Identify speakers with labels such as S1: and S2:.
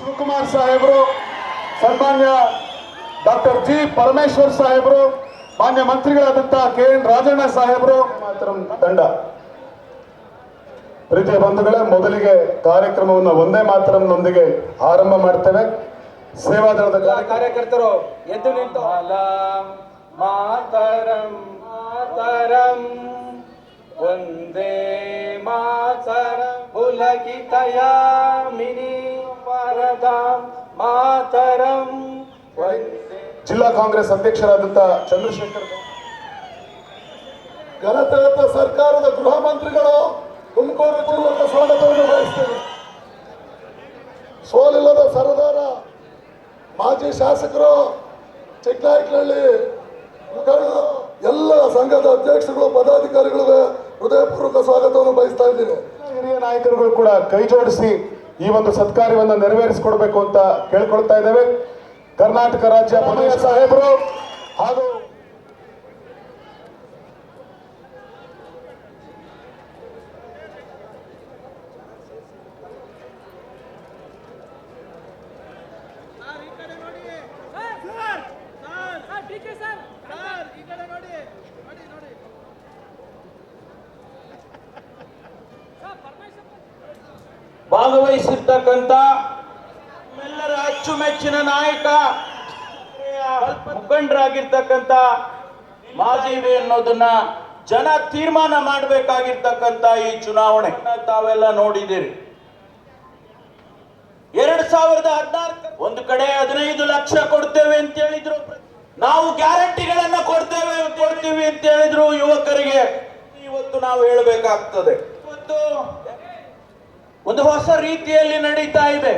S1: ಶಿವಕುಮಾರ್ ಸಾಹೇಬರು ಸನ್ಮಾನ್ಯ doctor G Parameshwar ಸಾಹೇಬರು ಮಾನ್ಯ ಮಂತ್ರಿಗಳಾದಂತಹ ಕೆ ಎನ್ ರಾಜಣ್ಣ ಸಾಹೇಬರು. ತಂಡ ಪ್ರೀತಿಯ ಬಂಧುಗಳೇ ಮೊದಲಿಗೆ ಕಾರ್ಯಕ್ರಮವನ್ನು ಒಂದೇ ಮಾತರಂನೊಂದಿಗೆ ಆರಂಭ ಮಾಡ್ತೇವೆ. ಸೇವಾದಳದ ದಳದ
S2: ಕಾರ್ಯಕರ್ತರು ಎದ್ದು ನಿಂತು ಮಾತರಂ ಮಾತರಂ ಒಂದೇ ಮಾತರಂ ಉಲಗಿತಯ ಮಿನಿ
S1: ಜಿಲ್ಲಾ ಕಾಂಗ್ರೆಸ್ ಅಧ್ಯಕ್ಷರಾದಂತಹ ಚಂದ್ರಶೇಖರ್
S3: ಗಣತಂತ್ರ ಸರ್ಕಾರದ ಗೃಹ ಮಂತ್ರಿಗಳು ತುಮಕೂರು ಜಿಲ್ಲೆಯ ಸ್ವಾಗತವನ್ನು ಬಯಸ್ತೇವೆ ಸೋಲಿಲ್ಲದ ಸರದಾರ ಮಾಜಿ ಶಾಸಕರು ಚಿಕ್ಕನಾಯಕನಹಳ್ಳಿ ಮುಖಂಡರು ಎಲ್ಲ ಸಂಘದ ಅಧ್ಯಕ್ಷರುಗಳು ಪದಾಧಿಕಾರಿಗಳಿಗೆ ಹೃದಯಪೂರ್ವಕ ಸ್ವಾಗತವನ್ನು ಬಯಸ್ತಾ ಇದ್ದೀನಿ.
S1: ಹಿರಿಯ ನಾಯಕರುಗಳು ಕೂಡ ಕೈ ಜೋಡಿಸಿ ಈ ಒಂದು ಸತ್ಕಾರ್ಯವನ್ನು ನೆರವೇರಿಸಿಕೊಡ್ಬೇಕು ಅಂತ ಕೇಳ್ಕೊಳ್ತಾ ಇದ್ದೇವೆ. ಕರ್ನಾಟಕ ರಾಜ್ಯ ಪೊಲೀಸ್ ಸಾಹೇಬರು ಹಾಗೂ
S4: ಸರ್ ಈ ಕಡೆ ನೋಡಿ ನೋಡಿ ನೋಡಿ ಸರ್ ಪರಮೇಶ್ವರ್
S2: ಭಾಗವಹಿಸಿರ್ತಕ್ಕಂಥ ಎಲ್ಲರ ಅಚ್ಚುಮೆಚ್ಚಿನ ನಾಯಕ ಮುಖಂಡರಾಗಿರ್ತಕ್ಕಂಥ ಮಾಜೀವಿ ಅನ್ನೋದನ್ನ ಜನ ತೀರ್ಮಾನ ಮಾಡಬೇಕಾಗಿರ್ತಕ್ಕಂಥ ಈ ಚುನಾವಣೆ ತಾವೆಲ್ಲ ನೋಡಿದ್ದೀರಿ. ಎರಡ್ ಸಾವಿರದ ಹದಿನಾಲ್ಕು ಒಂದು ಕಡೆ ಹದಿನೈದು ಲಕ್ಷ ಕೊಡ್ತೇವೆ ಅಂತ ಹೇಳಿದ್ರು. ನಾವು ಗ್ಯಾರಂಟಿಗಳನ್ನ ಕೊಡ್ತೇವೆ ಕೊಡ್ತೀವಿ ಅಂತ ಹೇಳಿದ್ರು ಯುವಕರಿಗೆ. ಇವತ್ತು ನಾವು ಹೇಳಬೇಕಾಗ್ತದೆ. ಇವತ್ತು ಒಂದು ಹೊಸ ರೀತಿಯಲ್ಲಿ ನಡೀತಾ ಇದೆ.